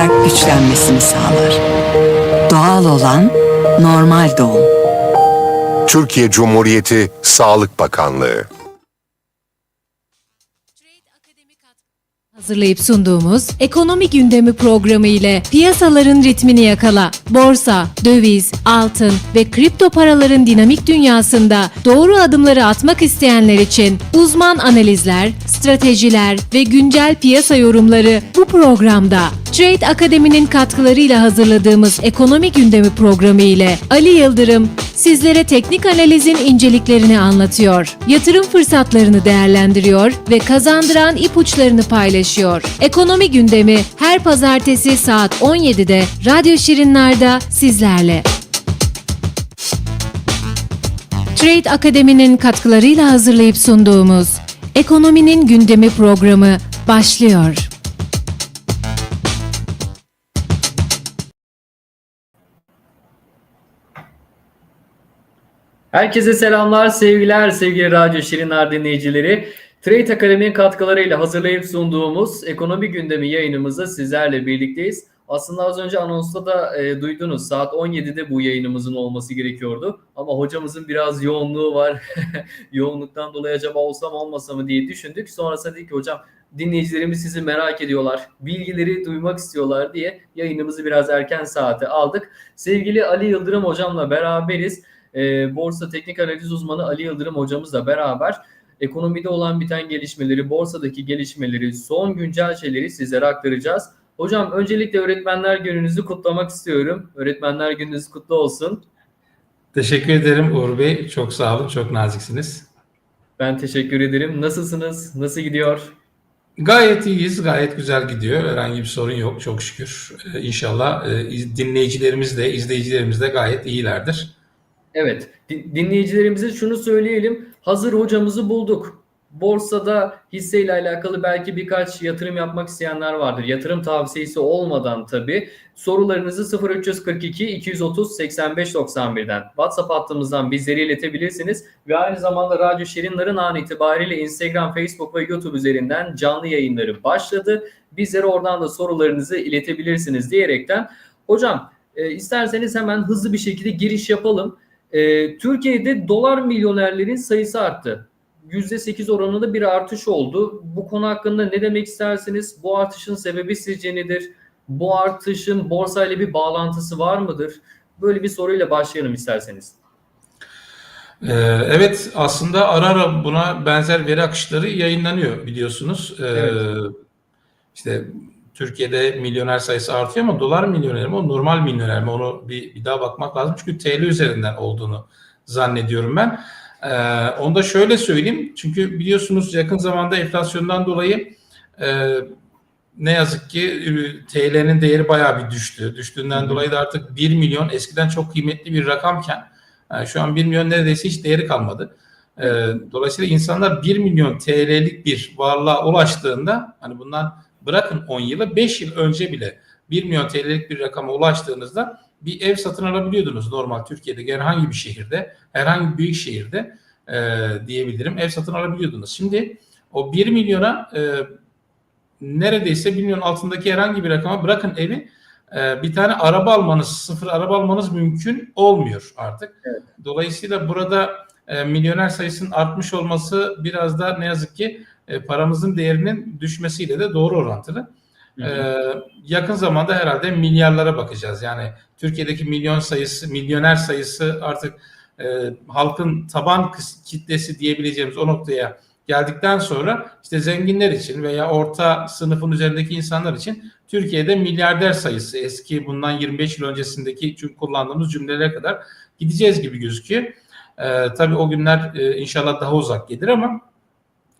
olarak güçlenmesini sağlar. Doğal olan normal doğum. Türkiye Cumhuriyeti Sağlık Bakanlığı Hazırlayıp sunduğumuz ekonomi gündemi programı ile piyasaların ritmini yakala. Borsa, döviz, altın ve kripto paraların dinamik dünyasında doğru adımları atmak isteyenler için uzman analizler, stratejiler ve güncel piyasa yorumları bu programda. Trade Akademi'nin katkılarıyla hazırladığımız ekonomi gündemi programı ile Ali Yıldırım sizlere teknik analizin inceliklerini anlatıyor. Yatırım fırsatlarını değerlendiriyor ve kazandıran ipuçlarını paylaşıyor. Ekonomi gündemi her pazartesi saat 17'de Radyo Şirinler'de sizlerle. Trade Akademi'nin katkılarıyla hazırlayıp sunduğumuz Ekonominin Gündemi programı başlıyor. Herkese selamlar, sevgiler, sevgili Radyo Şirinler dinleyicileri. Trade Akademi'nin katkılarıyla hazırlayıp sunduğumuz ekonomi gündemi yayınımızda sizlerle birlikteyiz. Aslında az önce anonsta da e, duydunuz saat 17'de bu yayınımızın olması gerekiyordu. Ama hocamızın biraz yoğunluğu var. Yoğunluktan dolayı acaba olsam olmasa mı diye düşündük. Sonrasında dedik ki hocam dinleyicilerimiz sizi merak ediyorlar. Bilgileri duymak istiyorlar diye yayınımızı biraz erken saate aldık. Sevgili Ali Yıldırım hocamla beraberiz e, borsa teknik analiz uzmanı Ali Yıldırım hocamızla beraber ekonomide olan biten gelişmeleri, borsadaki gelişmeleri, son güncel şeyleri sizlere aktaracağız. Hocam öncelikle öğretmenler gününüzü kutlamak istiyorum. Öğretmenler gününüz kutlu olsun. Teşekkür ederim Uğur Bey. Çok sağ olun. Çok naziksiniz. Ben teşekkür ederim. Nasılsınız? Nasıl gidiyor? Gayet iyiyiz. Gayet güzel gidiyor. Herhangi bir sorun yok. Çok şükür. Ee, İnşallah e, iz- dinleyicilerimiz de, izleyicilerimiz de gayet iyilerdir. Evet, din- dinleyicilerimize şunu söyleyelim. Hazır hocamızı bulduk. Borsada hisseyle alakalı belki birkaç yatırım yapmak isteyenler vardır. Yatırım tavsiyesi olmadan tabii. Sorularınızı 0342 230 85 91'den WhatsApp hattımızdan bizlere iletebilirsiniz. Ve aynı zamanda Radyo Şirinler'in an itibariyle Instagram, Facebook ve YouTube üzerinden canlı yayınları başladı. Bizlere oradan da sorularınızı iletebilirsiniz diyerekten. Hocam e, isterseniz hemen hızlı bir şekilde giriş yapalım. E, Türkiye'de dolar milyonerlerin sayısı arttı. %8 oranında bir artış oldu. Bu konu hakkında ne demek istersiniz? Bu artışın sebebi sizce nedir? Bu artışın borsayla bir bağlantısı var mıdır? Böyle bir soruyla başlayalım isterseniz. Ee, Evet aslında ara ara buna benzer veri akışları yayınlanıyor biliyorsunuz. Ee, Evet. İşte Türkiye'de milyoner sayısı artıyor ama dolar milyoner mi o normal milyoner mi onu bir, bir daha bakmak lazım. Çünkü TL üzerinden olduğunu zannediyorum ben. Ee, onu da şöyle söyleyeyim. Çünkü biliyorsunuz yakın zamanda enflasyondan dolayı e, ne yazık ki e, TL'nin değeri bayağı bir düştü. Düştüğünden hı. dolayı da artık 1 milyon eskiden çok kıymetli bir rakamken yani şu an 1 milyon neredeyse hiç değeri kalmadı. Ee, dolayısıyla insanlar 1 milyon TL'lik bir varlığa ulaştığında hani bundan bırakın 10 yılı 5 yıl önce bile 1 milyon TL'lik bir rakama ulaştığınızda bir ev satın alabiliyordunuz normal Türkiye'de herhangi bir şehirde herhangi bir büyük şehirde e, diyebilirim ev satın alabiliyordunuz. Şimdi o 1 milyona e, neredeyse 1 milyon altındaki herhangi bir rakama bırakın evi e, bir tane araba almanız sıfır araba almanız mümkün olmuyor artık. Evet. Dolayısıyla burada e, milyoner sayısının artmış olması biraz da ne yazık ki e, paramızın değerinin düşmesiyle de doğru orantılı. Hı hı. Ee, yakın zamanda herhalde milyarlara bakacağız. Yani Türkiye'deki milyon sayısı, milyoner sayısı artık e, halkın taban kitlesi diyebileceğimiz o noktaya geldikten sonra işte zenginler için veya orta sınıfın üzerindeki insanlar için Türkiye'de milyarder sayısı eski bundan 25 yıl öncesindeki çünkü kullandığımız cümlelere kadar gideceğiz gibi gözüküyor. Ee, tabii o günler e, inşallah daha uzak gelir ama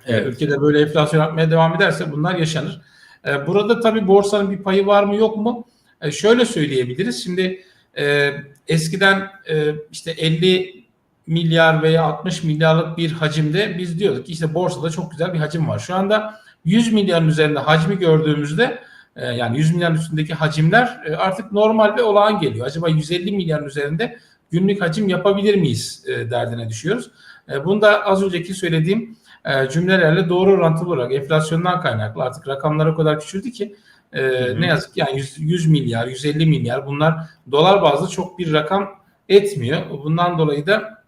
Evet. ülkede böyle enflasyon artmaya devam ederse bunlar yaşanır. E, Burada tabii borsanın bir payı var mı yok mu? E, Şöyle söyleyebiliriz. Şimdi e, eskiden e, işte 50 milyar veya 60 milyarlık bir hacimde biz diyorduk ki işte borsada çok güzel bir hacim var. Şu anda 100 milyarın üzerinde hacmi gördüğümüzde e, yani 100 milyarın üstündeki hacimler artık normal ve olağan geliyor. Acaba 150 milyarın üzerinde günlük hacim yapabilir miyiz derdine düşüyoruz. Bunu da az önceki söylediğim e, cümlelerle doğru orantılı olarak enflasyondan kaynaklı artık rakamlar o kadar küçüldü ki e, hı. ne yazık ki yani 100, 100 milyar, 150 milyar bunlar dolar bazlı çok bir rakam etmiyor. Bundan dolayı da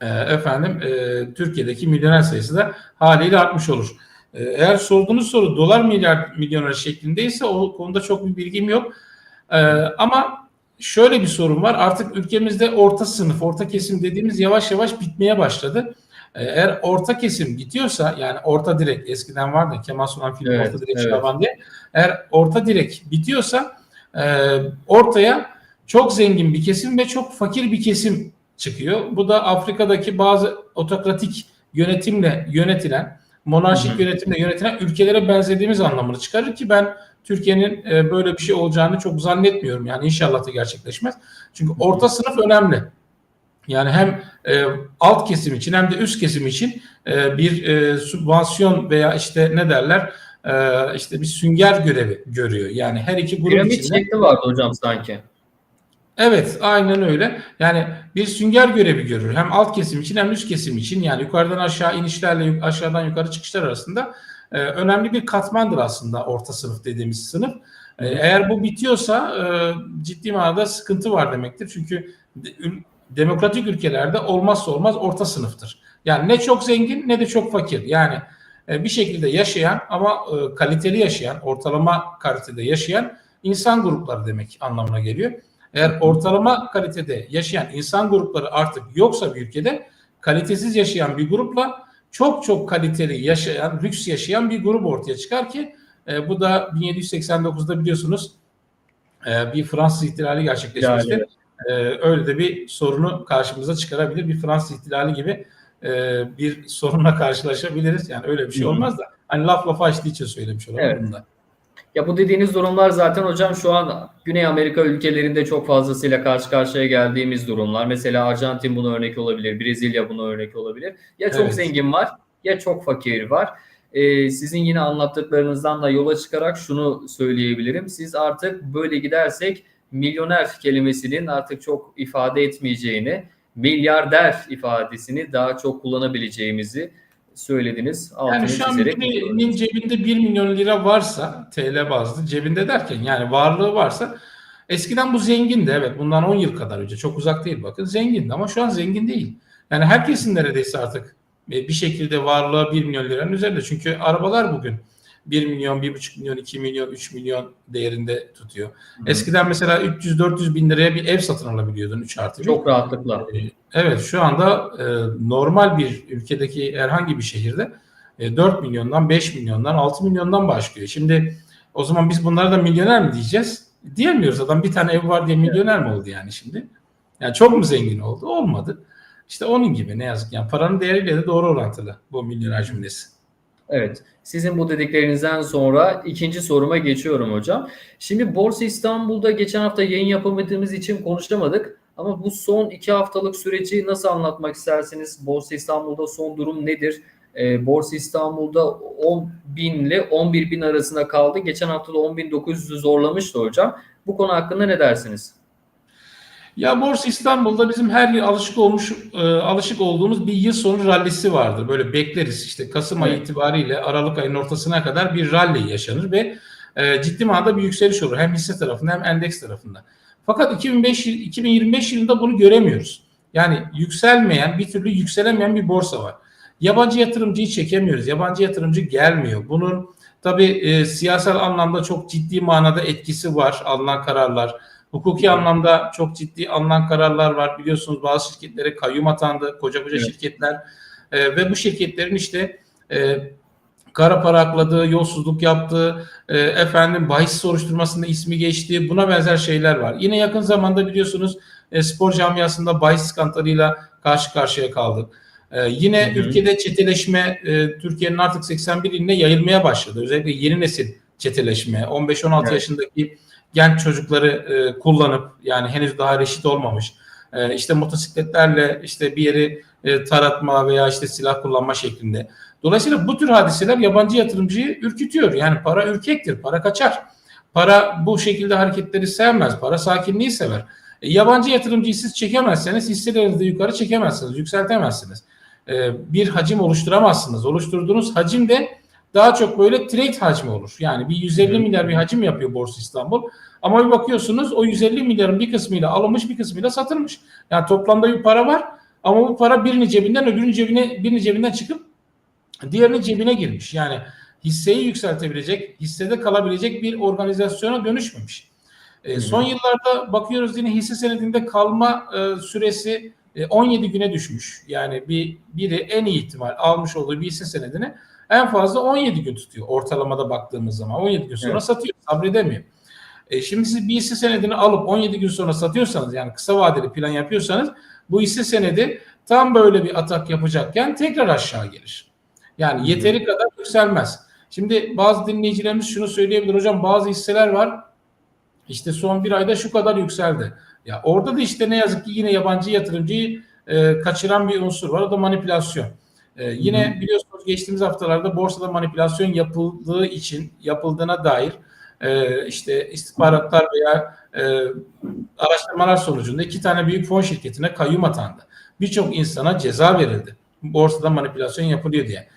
e, efendim e, Türkiye'deki milyoner sayısı da haliyle artmış olur. E, eğer sorduğunuz soru dolar milyar milyoner şeklindeyse o konuda çok bir bilgim yok. E, ama şöyle bir sorun var. Artık ülkemizde orta sınıf, orta kesim dediğimiz yavaş yavaş bitmeye başladı. E, Eğer orta kesim bitiyorsa yani orta direk eskiden vardı Kemal Sunal filmi Evet, orta direk evet. Şaban diye. Eğer orta direk bitiyorsa e, ortaya çok zengin bir kesim ve çok fakir bir kesim çıkıyor. Bu da Afrika'daki bazı otokratik yönetimle yönetilen, monarşik Hı hı. yönetimle yönetilen ülkelere benzediğimiz anlamını çıkarır ki ben Türkiye'nin e, böyle bir şey olacağını çok zannetmiyorum. Yani inşallah da gerçekleşmez. Çünkü orta sınıf önemli. Yani hem e, alt kesim için hem de üst kesim için e, bir e, sübvansiyon veya işte ne derler e, işte bir sünger görevi görüyor. Yani her iki grup Piramit içinde. şekli vardı hocam sanki. Evet, aynen öyle. Yani bir sünger görevi görür. Hem alt kesim için hem üst kesim için. Yani yukarıdan aşağı inişlerle aşağıdan yukarı çıkışlar arasında e, önemli bir katmandır aslında orta sınıf dediğimiz sınıf. E, eğer bu bitiyorsa e, ciddi manada sıkıntı var demektir. Çünkü demokratik ülkelerde olmazsa olmaz orta sınıftır. Yani ne çok zengin ne de çok fakir. Yani e, bir şekilde yaşayan ama e, kaliteli yaşayan, ortalama kalitede yaşayan insan grupları demek anlamına geliyor. Eğer ortalama kalitede yaşayan insan grupları artık yoksa bir ülkede kalitesiz yaşayan bir grupla çok çok kaliteli yaşayan, lüks yaşayan bir grup ortaya çıkar ki e, bu da 1789'da biliyorsunuz bir Fransız ihtilali gerçekleşmişti. Yani, E, öyle de bir sorunu karşımıza çıkarabilir. Bir Fransız ihtilali gibi e, bir sorunla karşılaşabiliriz. Yani öyle bir şey olmaz da hani laf lafa açtığı için söylemiş olalım Evet. bunu da. Ya bu dediğiniz durumlar zaten hocam şu an Güney Amerika ülkelerinde çok fazlasıyla karşı karşıya geldiğimiz durumlar. Mesela Arjantin buna örnek olabilir, Brezilya buna örnek olabilir. Ya çok Evet. zengin var ya çok fakir var. Ee, sizin yine anlattıklarınızdan da yola çıkarak şunu söyleyebilirim. Siz artık böyle gidersek milyoner kelimesinin artık çok ifade etmeyeceğini, milyarder ifadesini daha çok kullanabileceğimizi söylediniz. Yani şu an birinin cebinde 1 milyon lira varsa TL bazlı cebinde derken yani varlığı varsa eskiden bu zengindi evet bundan 10 yıl kadar önce çok uzak değil bakın zengindi ama şu an zengin değil. Yani herkesin neredeyse artık e, bir şekilde varlığı 1 milyon liranın üzerinde çünkü arabalar bugün 1 milyon, 1,5 milyon, 2 milyon, 3 milyon değerinde tutuyor. Eskiden mesela 300-400 bin liraya bir ev satın alabiliyordun 3 artı çok rahatlıkla. Ee, Evet şu anda e, normal bir ülkedeki herhangi bir şehirde e, 4 milyondan 5 milyondan 6 milyondan başlıyor. Şimdi o zaman biz bunlara da milyoner mi diyeceğiz? Diyemiyoruz adam bir tane ev var diye milyoner mi oldu yani şimdi? Yani çok mu zengin oldu? Olmadı. İşte onun gibi ne yazık yani paranın değeriyle de doğru orantılı bu milyoner cümlesi. Evet. Sizin bu dediklerinizden sonra ikinci soruma geçiyorum hocam. Şimdi Borsa İstanbul'da geçen hafta yayın yapamadığımız için konuşamadık. Ama bu son iki haftalık süreci nasıl anlatmak istersiniz? Borsa İstanbul'da son durum nedir? Ee, Borsa İstanbul'da 10 bin ile 11 bin arasında kaldı. Geçen hafta da 10.900'ü zorlamıştı hocam. Bu konu hakkında ne dersiniz? Ya Borsa İstanbul'da bizim her yıl alışık olmuş e, alışık olduğumuz bir yıl sonu rallisi vardır. Böyle bekleriz işte Kasım ayı itibariyle Aralık ayının ortasına kadar bir rally yaşanır ve e, ciddi manada bir yükseliş olur hem hisse tarafında hem endeks tarafında. Fakat 2005 yıl- 2025 yılında bunu göremiyoruz. Yani yükselmeyen, bir türlü yükselemeyen bir borsa var. Yabancı yatırımcıyı çekemiyoruz. Yabancı yatırımcı gelmiyor. Bunun tabii e, siyasal anlamda çok ciddi manada etkisi var alınan kararlar. Hukuki anlamda çok ciddi alınan kararlar var. Biliyorsunuz bazı şirketlere kayyum atandı. Koca koca Evet. şirketler. E, ve bu şirketlerin işte e, kara para akladığı, yolsuzluk yaptığı, e, efendim bahis soruşturmasında ismi geçtiği buna benzer şeyler var. Yine yakın zamanda biliyorsunuz e, spor camiasında bahis skandalıyla karşı karşıya kaldık. E, yine Hı hı. ülkede çeteleşme e, Türkiye'nin artık 81 iline yayılmaya başladı. Özellikle yeni nesil çeteleşme, 15-16 Evet. yaşındaki genç çocukları e, kullanıp yani henüz daha reşit olmamış e, işte motosikletlerle işte bir yeri e, taratma veya işte silah kullanma şeklinde. Dolayısıyla bu tür hadiseler yabancı yatırımcıyı ürkütüyor. Yani para ürkektir, para kaçar. Para bu şekilde hareketleri sevmez, para sakinliği sever. E, yabancı yatırımcıyı siz çekemezseniz hisselerinizi de yukarı çekemezsiniz, yükseltemezsiniz. E, bir hacim oluşturamazsınız. Oluşturduğunuz hacim de daha çok böyle trade hacmi olur. Yani bir 150 milyar bir hacim yapıyor Borsa İstanbul. Ama bir bakıyorsunuz o 150 milyarın bir kısmıyla alınmış bir kısmıyla satılmış. Yani toplamda bir para var ama bu para birini cebinden öbürünün cebine birini cebinden çıkıp diğerinin cebine girmiş. Yani hisseyi yükseltebilecek, hissede kalabilecek bir organizasyona dönüşmemiş. E, son yıllarda bakıyoruz yine hisse senedinde kalma e, süresi 17 güne düşmüş. Yani bir biri en iyi ihtimal almış olduğu bir hisse senedini en fazla 17 gün tutuyor ortalamada baktığımız zaman. 17 gün sonra Evet. satıyor, sabredemiyor. E, şimdi siz bir hisse senedini alıp 17 gün sonra satıyorsanız yani kısa vadeli plan yapıyorsanız bu hisse senedi tam böyle bir atak yapacakken tekrar aşağı gelir. Yani yeteri kadar yükselmez. Şimdi bazı dinleyicilerimiz şunu söyleyebilir hocam bazı hisseler var işte son bir ayda şu kadar yükseldi. Ya orada da işte ne yazık ki yine yabancı yatırımcıyı e, kaçıran bir unsur var. O da manipülasyon. E, yine biliyorsunuz geçtiğimiz haftalarda borsada manipülasyon yapıldığı için yapıldığına dair e, işte istihbaratlar veya e, araştırmalar sonucunda iki tane büyük fon şirketine kayyum atandı. Birçok insana ceza verildi. Borsada manipülasyon yapılıyor diye.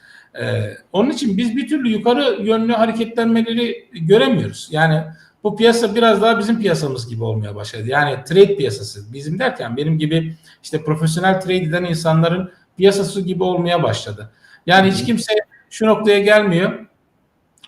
E, onun için biz bir türlü yukarı yönlü hareketlenmeleri göremiyoruz. Yani bu piyasa biraz daha bizim piyasamız gibi olmaya başladı. Yani trade piyasası. Bizim derken benim gibi işte profesyonel trade eden insanların piyasası gibi olmaya başladı. Yani hiç kimse şu noktaya gelmiyor.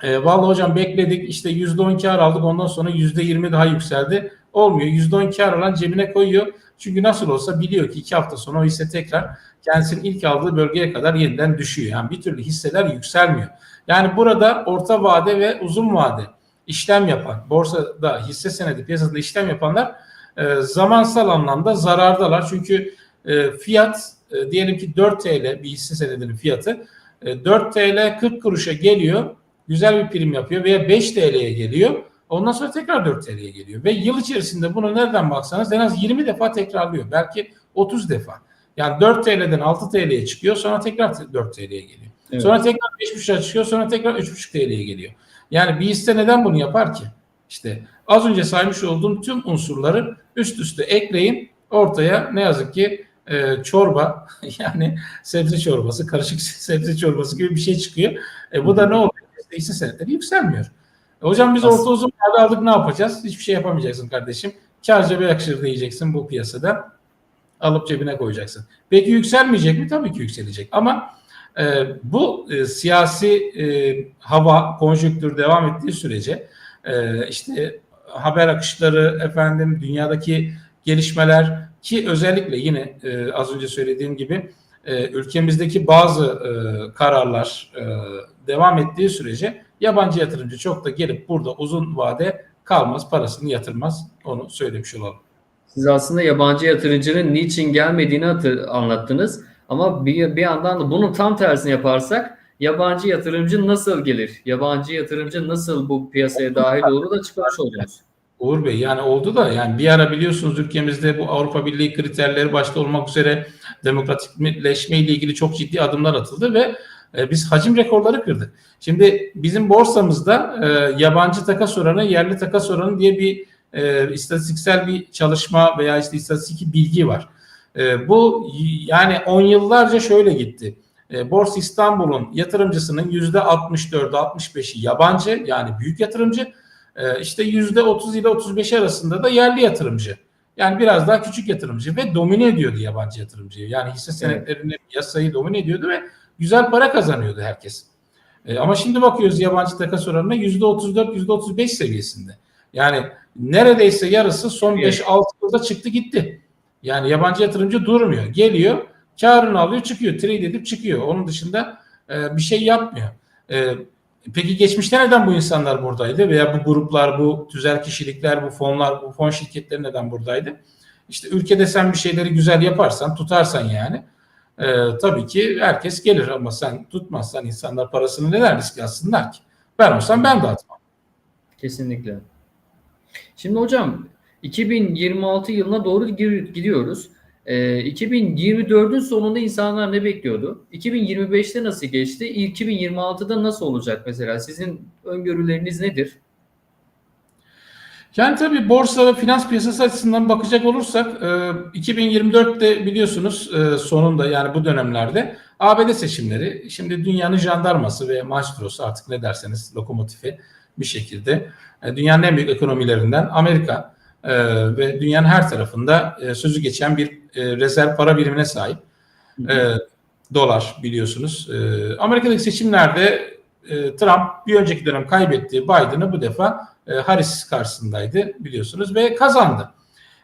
E, vallahi hocam bekledik işte %10 kar aldık ondan sonra %20 daha yükseldi. Olmuyor. %10 kar alan cebine koyuyor. Çünkü nasıl olsa biliyor ki iki hafta sonra o hisse tekrar kendisinin ilk aldığı bölgeye kadar yeniden düşüyor. Yani bir türlü hisseler yükselmiyor. Yani burada orta vade ve uzun vade işlem yapan, borsada hisse senedi piyasasında işlem yapanlar e, zamansal anlamda zarardalar. Çünkü e, fiyat e, diyelim ki 4 TL bir hisse senedinin fiyatı e, 4 TL 40 kuruşa geliyor. Güzel bir prim yapıyor veya 5 TL'ye geliyor. Ondan sonra tekrar 4 TL'ye geliyor. Ve yıl içerisinde bunu nereden baksanız en az 20 defa tekrarlıyor. Belki 30 defa. Yani 4 TL'den 6 TL'ye çıkıyor sonra tekrar 4 TL'ye geliyor. Evet. Sonra tekrar 5.5'a çıkıyor sonra tekrar 3.5 TL'ye geliyor. Yani bir hisse neden bunu yapar ki? İşte az önce saymış olduğum tüm unsurları üst üste ekleyin ortaya ne yazık ki e, çorba yani sebze çorbası karışık sebze çorbası gibi bir şey çıkıyor. E, bu da ne oluyor? İşte hisse senetleri yükselmiyor. E, hocam biz orta uzun vade aldık ne yapacağız? Hiçbir şey yapamayacaksın kardeşim. Kar cebe yakışır diyeceksin bu piyasada. Alıp cebine koyacaksın. Peki yükselmeyecek mi? Tabii ki yükselecek. Ama e, bu e, siyasi e, hava, konjonktür devam ettiği sürece e, işte haber akışları, efendim dünyadaki gelişmeler ki özellikle yine e, az önce söylediğim gibi e, ülkemizdeki bazı e, kararlar e, devam ettiği sürece yabancı yatırımcı çok da gelip burada uzun vade kalmaz, parasını yatırmaz. Onu söylemiş olalım. Siz aslında yabancı yatırımcının niçin gelmediğini hatır- anlattınız. Ama bir, bir yandan da bunun tam tersini yaparsak yabancı yatırımcı nasıl gelir? Yabancı yatırımcı nasıl bu piyasaya dahil olur da çıkmış oldunuz? Uğur Bey yani oldu da yani bir ara biliyorsunuz ülkemizde bu Avrupa Birliği kriterleri başta olmak üzere demokratikleşme ile ilgili çok ciddi adımlar atıldı ve e, biz hacim rekorları kırdık. Şimdi bizim borsamızda e, yabancı takas oranı, yerli takas oranı diye bir e, istatistiksel bir çalışma veya işte istatistik bilgi var. E, bu yani on yıllarca şöyle gitti. E, Borsa İstanbul'un yatırımcısının yüzde 64'ü 65'i yabancı yani büyük yatırımcı. E, işte yüzde 30 ile 35 arasında da yerli yatırımcı. Yani biraz daha küçük yatırımcı ve domine ediyordu yabancı yatırımcıyı. Yani hisse senetlerini piyasayı domine ediyordu ve güzel para kazanıyordu herkes. E, ama şimdi bakıyoruz yabancı takas oranına yüzde 34 yüzde 35 seviyesinde. Yani neredeyse yarısı son Evet. 5-6 yılda çıktı gitti. Yani yabancı yatırımcı durmuyor. Geliyor, karını alıyor, çıkıyor. Trade edip çıkıyor. Onun dışında e, bir şey yapmıyor. E, peki geçmişte neden bu insanlar buradaydı? Veya bu gruplar, bu tüzel kişilikler, bu fonlar, bu fon şirketleri neden buradaydı? İşte ülkede sen bir şeyleri güzel yaparsan, tutarsan yani e, tabii ki herkes gelir ama sen tutmazsan insanlar parasını neden riske atsınlar ki? Ben olsam ben de atmam. Kesinlikle. Şimdi hocam 2026 yılına doğru gidiyoruz. Ee, 2024'ün sonunda insanlar ne bekliyordu? 2025'te nasıl geçti? 2026'da nasıl olacak mesela? Sizin öngörüleriniz nedir? Yani tabii borsa ve finans piyasası açısından bakacak olursak e, 2024'te biliyorsunuz e, sonunda yani bu dönemlerde ABD seçimleri şimdi dünyanın jandarması ve maestrosu artık ne derseniz lokomotifi bir şekilde e, dünyanın en büyük ekonomilerinden Amerika e, ve dünyanın her tarafında e, sözü geçen bir e, rezerv para birimine sahip. E, dolar biliyorsunuz. E, Amerika'daki seçimlerde e, Trump bir önceki dönem kaybetti. Biden'ı bu defa e, Harris karşısındaydı biliyorsunuz ve kazandı.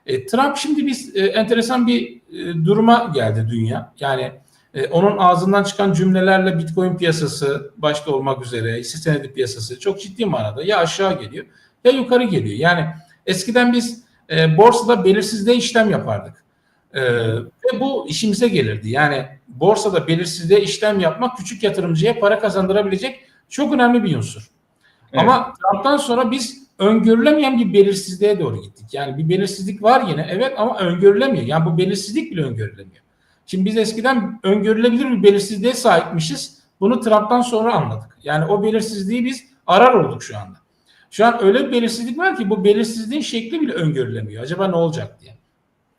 E, Trump şimdi biz e, enteresan bir e, duruma geldi dünya. Yani e, onun ağzından çıkan cümlelerle Bitcoin piyasası başta olmak üzere hisse senedi piyasası çok ciddi manada ya aşağı geliyor ya yukarı geliyor. Yani eskiden biz e, borsada belirsizliğe işlem yapardık. E, ve bu işimize gelirdi. Yani borsada belirsizliğe işlem yapmak küçük yatırımcıya para kazandırabilecek çok önemli bir unsur. Evet. Ama Trump'tan sonra biz öngörülemeyen bir belirsizliğe doğru gittik. Yani bir belirsizlik var yine evet ama öngörülemiyor. Yani bu belirsizlik bile öngörülemiyor. Şimdi biz eskiden öngörülebilir bir belirsizliğe sahipmişiz. Bunu Trump'tan sonra anladık. Yani o belirsizliği biz arar olduk şu anda. Şu an öyle bir belirsizlik var ki bu belirsizliğin şekli bile öngörülemiyor. Acaba ne olacak diye.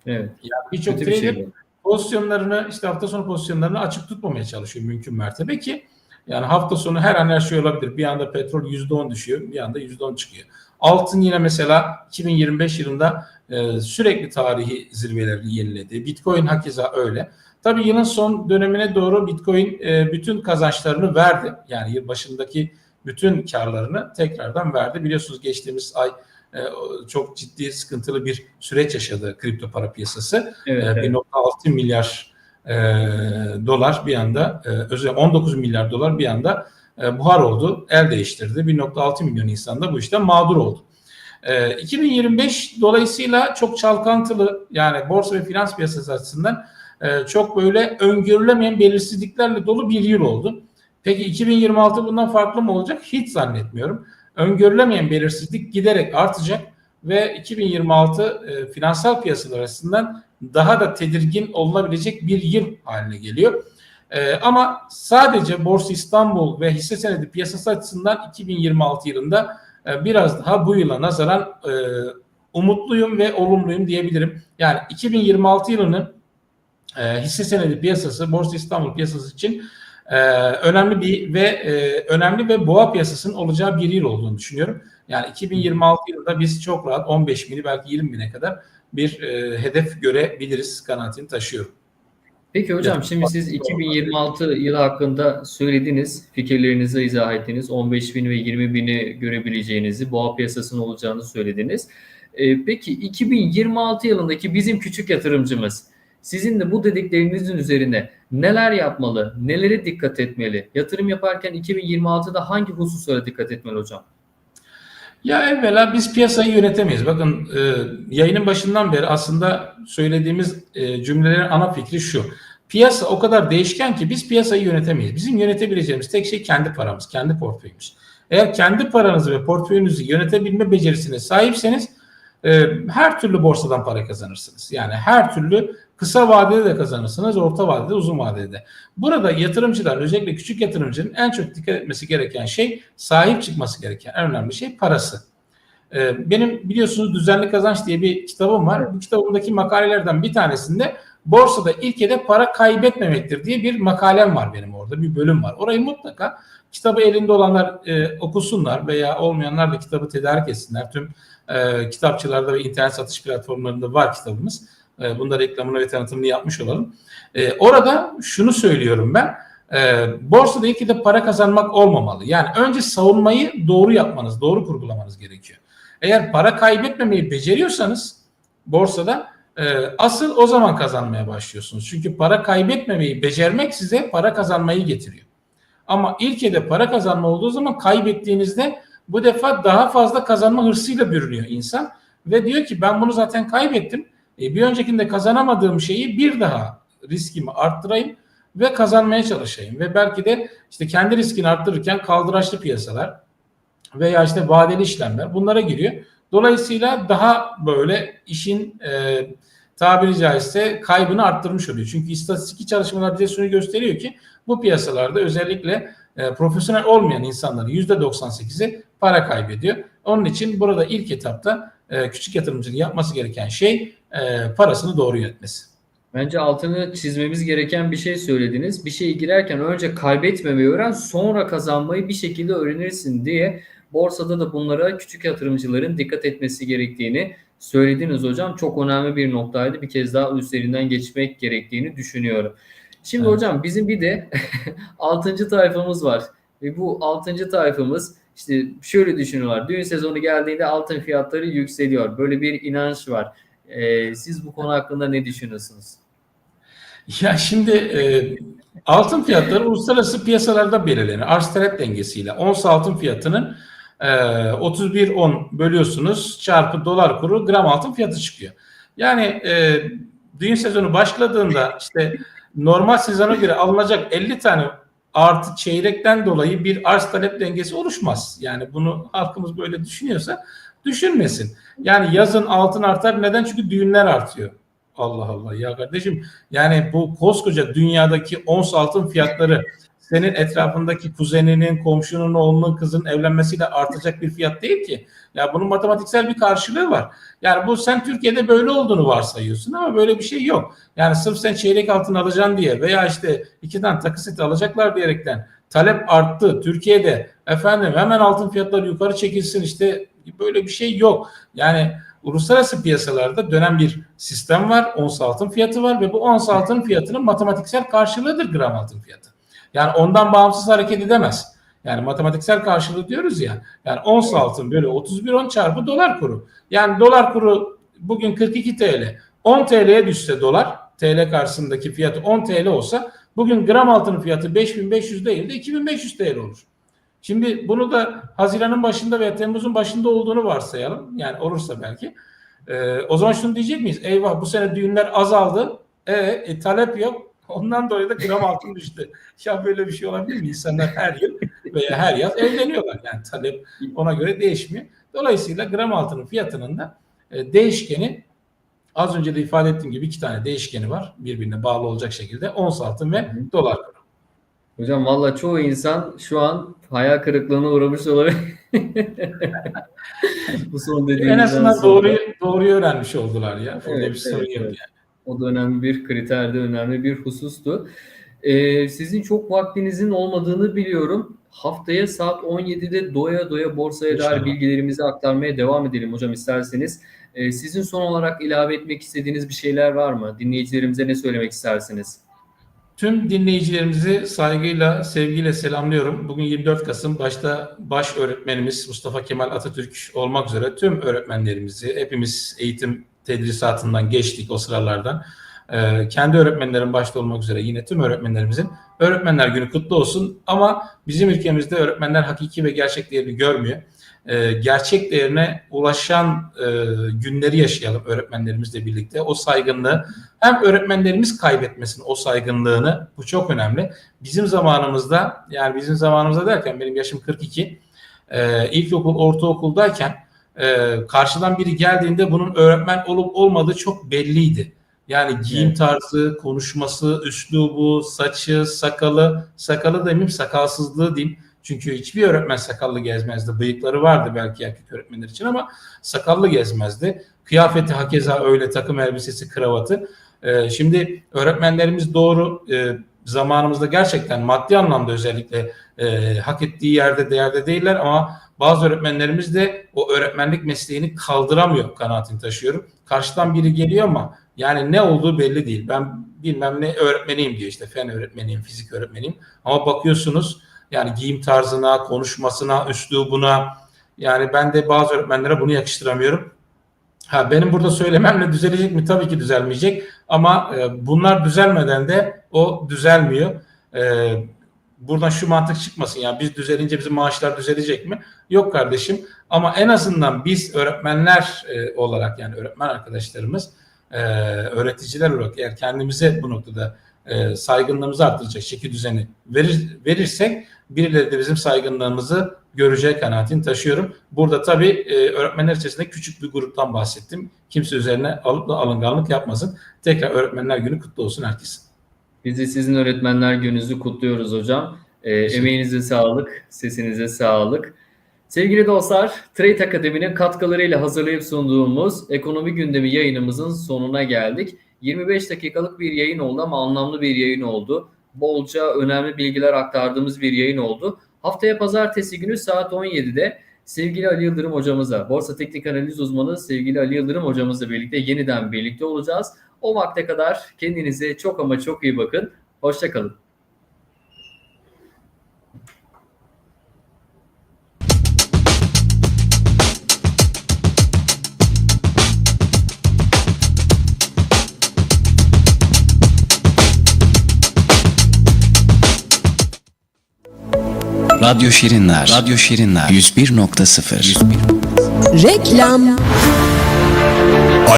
Evet. Yani birçok Kötü bir trader şey bu. pozisyonlarını işte hafta sonu pozisyonlarını açık tutmamaya çalışıyor mümkün mertebe ki yani hafta sonu her an her şey olabilir. Bir anda petrol %10 düşüyor, bir anda %10 çıkıyor. Altın yine mesela 2025 yılında e, sürekli tarihi zirvelerini yeniledi. Bitcoin hakeza öyle. Tabii yılın son dönemine doğru Bitcoin e, bütün kazançlarını verdi. Yani yıl başındaki bütün karlarını tekrardan verdi. Biliyorsunuz geçtiğimiz ay e, çok ciddi sıkıntılı bir süreç yaşadı kripto para piyasası. Evet, Ee, evet. 1.6 milyar e, dolar bir anda, e, dilerim, 19 milyar dolar bir anda e, buhar oldu, el değiştirdi. 1.6 milyon insan da bu işten mağdur oldu. E, 2025 dolayısıyla çok çalkantılı yani borsa ve finans piyasası açısından e, çok böyle öngörülemeyen belirsizliklerle dolu bir yıl oldu. Peki 2026 bundan farklı mı olacak? Hiç zannetmiyorum. Öngörülemeyen belirsizlik giderek artacak ve 2026 e, finansal piyasalar açısından daha da tedirgin olunabilecek bir yıl haline geliyor. E, ama sadece Borsa İstanbul ve hisse senedi piyasası açısından 2026 yılında e, biraz daha bu yıla nazaran e, umutluyum ve olumluyum diyebilirim. Yani 2026 yılının e, hisse senedi piyasası, Borsa İstanbul piyasası için e, önemli bir ve e, önemli ve boğa piyasasının olacağı bir yıl olduğunu düşünüyorum. Yani 2026 yılında biz çok rahat 15 bini belki 20 bine kadar bir e, hedef görebiliriz kanaatini taşıyorum. Peki hocam şimdi siz 2026 yılı hakkında söylediniz, fikirlerinizi izah ettiniz. 15 bin ve 20 bini görebileceğinizi, boğa piyasasının olacağını söylediniz. Ee, peki 2026 yılındaki bizim küçük yatırımcımız sizin de bu dediklerinizin üzerine neler yapmalı, nelere dikkat etmeli? Yatırım yaparken 2026'da hangi hususlara dikkat etmeli hocam? Ya evvela biz piyasayı yönetemeyiz. Bakın e, yayının başından beri aslında söylediğimiz e, cümlelerin ana fikri şu. Piyasa o kadar değişken ki biz piyasayı yönetemeyiz. Bizim yönetebileceğimiz tek şey kendi paramız, kendi portföyümüz. Eğer kendi paranızı ve portföyünüzü yönetebilme becerisine sahipseniz e, her türlü borsadan para kazanırsınız. Yani her türlü kısa vadede de kazanırsınız, orta vadede, uzun vadede de. Burada yatırımcılar, özellikle küçük yatırımcının en çok dikkat etmesi gereken şey, sahip çıkması gereken en önemli şey parası. Ee, Benim biliyorsunuz Düzenli Kazanç diye bir kitabım var. Bu kitabımdaki makalelerden bir tanesinde borsada ilk hedef para kaybetmemektir diye bir makalem var benim orada. Bir bölüm var. Orayı mutlaka kitabı elinde olanlar e, okusunlar veya olmayanlar da kitabı tedarik etsinler. Tüm e, kitapçılarda ve internet satış platformlarında var kitabımız. E, bunda reklamını ve tanıtımını yapmış olalım. E, orada şunu söylüyorum ben. E, borsada ilk hedef para kazanmak olmamalı. Yani önce savunmayı doğru yapmanız, doğru kurgulamanız gerekiyor. Eğer para kaybetmemeyi beceriyorsanız borsada e, asıl o zaman kazanmaya başlıyorsunuz. Çünkü para kaybetmemeyi becermek size para kazanmayı getiriyor. Ama ilk hedef para kazanma olduğu zaman kaybettiğinizde bu defa daha fazla kazanma hırsıyla bürünüyor insan ve diyor ki ben bunu zaten kaybettim. E, bir öncekinde kazanamadığım şeyi bir daha riskimi arttırayım ve kazanmaya çalışayım ve belki de işte kendi riskini arttırırken kaldıraçlı piyasalar veya işte vadeli işlemler bunlara giriyor. Dolayısıyla daha böyle işin e, tabiri caizse kaybını arttırmış oluyor. Çünkü istatistik çalışmalar bize şunu gösteriyor ki bu piyasalarda özellikle e, profesyonel olmayan insanların %98'i para kaybediyor. Onun için burada ilk etapta e, küçük yatırımcının yapması gereken şey e, parasını doğru yönetmesi. Bence altını çizmemiz gereken bir şey söylediniz. Bir şeye girerken önce kaybetmemeyi öğren, sonra kazanmayı bir şekilde öğrenirsin diye borsada da bunlara küçük yatırımcıların dikkat etmesi gerektiğini söylediniz hocam. Çok önemli bir noktaydı. Bir kez daha üstlerinden geçmek gerektiğini düşünüyorum. Şimdi Evet. hocam bizim bir de 6. tayfamız var. Ve bu 6. tayfamız işte şöyle düşünüyorlar. Düğün sezonu geldiğinde altın fiyatları yükseliyor. Böyle bir inanç var. Ee, siz bu konu hakkında ne düşünüyorsunuz? Ya şimdi e, altın fiyatları uluslararası piyasalarda belirlenir. Arz talep dengesiyle. Ons altın fiyatının e, 31.10 bölüyorsunuz çarpı dolar kuru gram altın fiyatı çıkıyor. Yani e, düğün sezonu başladığında işte normal sezona göre alınacak 50 tane artı çeyrekten dolayı bir arz talep dengesi oluşmaz. Yani bunu halkımız böyle düşünüyorsa düşünmesin. Yani yazın altın artar. Neden? Çünkü düğünler artıyor. Allah Allah ya kardeşim yani bu koskoca dünyadaki ons altın fiyatları senin etrafındaki kuzeninin, komşunun, oğlunun, kızın evlenmesiyle artacak bir fiyat değil ki. Ya bunun matematiksel bir karşılığı var. Yani bu sen Türkiye'de böyle olduğunu varsayıyorsun ama böyle bir şey yok. Yani sırf sen çeyrek altın alacaksın diye veya işte iki tane taksit alacaklar diyerekten talep arttı. Türkiye'de efendim hemen altın fiyatları yukarı çekilsin işte böyle bir şey yok. Yani uluslararası piyasalarda dönen bir sistem var. Ons altın fiyatı var ve bu ons altın fiyatının matematiksel karşılığıdır gram altın fiyatı. Yani ondan bağımsız hareket edemez. Yani matematiksel karşılığı diyoruz ya. Yani ons altın böyle 31 10 çarpı dolar kuru. Yani dolar kuru bugün 42 TL. 10 TL'ye düşse dolar TL karşısındaki fiyatı 10 TL olsa bugün gram altının fiyatı 5500 değil de 2500 TL olur. Şimdi bunu da Haziran'ın başında veya Temmuz'un başında olduğunu varsayalım. Yani olursa belki. Ee, o zaman şunu diyecek miyiz? Eyvah bu sene düğünler azaldı. E, e, talep yok. Ondan dolayı da gram altın düştü. Ya böyle bir şey olabilir mi? İnsanlar her yıl veya her yaz evleniyorlar. Yani talep ona göre değişmiyor. Dolayısıyla gram altının fiyatının da e, değişkeni az önce de ifade ettiğim gibi iki tane değişkeni var. Birbirine bağlı olacak şekilde. Ons altın ve dolar kuru. Hocam valla çoğu insan şu an hayal kırıklığına uğramış olabilir. Bu son dediğinizden En azından sonra. doğruyu, doğruyu öğrenmiş oldular ya. Burada Evet, bir sorun evet, yok evet. yani. O da önemli bir kriterdi, önemli bir husustu. Ee, sizin çok vaktinizin olmadığını biliyorum. Haftaya saat 17'de doya doya borsaya dair İnşallah. bilgilerimizi aktarmaya devam edelim hocam isterseniz. Ee, sizin son olarak ilave etmek istediğiniz bir şeyler var mı? Dinleyicilerimize ne söylemek istersiniz? Tüm dinleyicilerimizi saygıyla, sevgiyle selamlıyorum. Bugün 24 Kasım başta baş öğretmenimiz Mustafa Kemal Atatürk olmak üzere tüm öğretmenlerimizi, hepimiz eğitim tedrisatından geçtik o sıralardan. Ee, kendi öğretmenlerin başta olmak üzere yine tüm öğretmenlerimizin Öğretmenler Günü kutlu olsun. Ama bizim ülkemizde öğretmenler hakiki ve gerçek değerini görmüyor. Ee, gerçek değerine ulaşan e, günleri yaşayalım öğretmenlerimizle birlikte. O saygınlığı hem öğretmenlerimiz kaybetmesin o saygınlığını. Bu çok önemli. Bizim zamanımızda yani bizim zamanımızda derken benim yaşım 42. E, ilkokul, ortaokuldayken e, karşıdan biri geldiğinde bunun öğretmen olup olmadığı çok belliydi. Yani giyim tarzı, konuşması, üslubu, saçı, sakalı, sakalı demeyeyim sakalsızlığı diyeyim. Çünkü hiçbir öğretmen sakallı gezmezdi. Bıyıkları vardı belki erkek öğretmenler için ama sakallı gezmezdi. Kıyafeti hakeza öyle takım elbisesi, kravatı. Ee, şimdi öğretmenlerimiz doğru e, zamanımızda gerçekten maddi anlamda özellikle e, hak ettiği yerde değerde değiller ama bazı öğretmenlerimiz de o öğretmenlik mesleğini kaldıramıyor kanaatini taşıyorum. Karşıdan biri geliyor ama yani ne olduğu belli değil. Ben bilmem ne öğretmeniyim diyor işte fen öğretmeniyim, fizik öğretmeniyim. Ama bakıyorsunuz yani giyim tarzına, konuşmasına, üslubuna yani ben de bazı öğretmenlere bunu yakıştıramıyorum. Ha benim burada söylememle düzelecek mi? Tabii ki düzelmeyecek. Ama e, bunlar düzelmeden de o düzelmiyor. E, buradan şu mantık çıkmasın ya biz düzelince bizim maaşlar düzelecek mi? Yok kardeşim. Ama en azından biz öğretmenler e, olarak yani öğretmen arkadaşlarımız e, öğreticiler olarak eğer kendimize bu noktada e, saygınlığımızı arttıracak şekil düzeni verir, verirsek birileri de bizim saygınlığımızı göreceği kanaatini taşıyorum. Burada tabii e, öğretmenler içerisinde küçük bir gruptan bahsettim. Kimse üzerine alıp da alınganlık yapmasın. Tekrar öğretmenler günü kutlu olsun herkesin. Biz de sizin öğretmenler gününüzü kutluyoruz hocam. Ee, emeğinize sağlık, sesinize sağlık. Sevgili dostlar, Trade Akademi'nin katkılarıyla hazırlayıp sunduğumuz ekonomi gündemi yayınımızın sonuna geldik. 25 dakikalık bir yayın oldu ama anlamlı bir yayın oldu. Bolca önemli bilgiler aktardığımız bir yayın oldu. Haftaya pazartesi günü saat 17'de sevgili Ali Yıldırım hocamızla, Borsa Teknik Analiz uzmanı sevgili Ali Yıldırım hocamızla birlikte yeniden birlikte olacağız. O vakte kadar kendinize çok ama çok iyi bakın. Hoşçakalın. Radyo Şirinler. Radyo Şirinler. 101.0. Reklam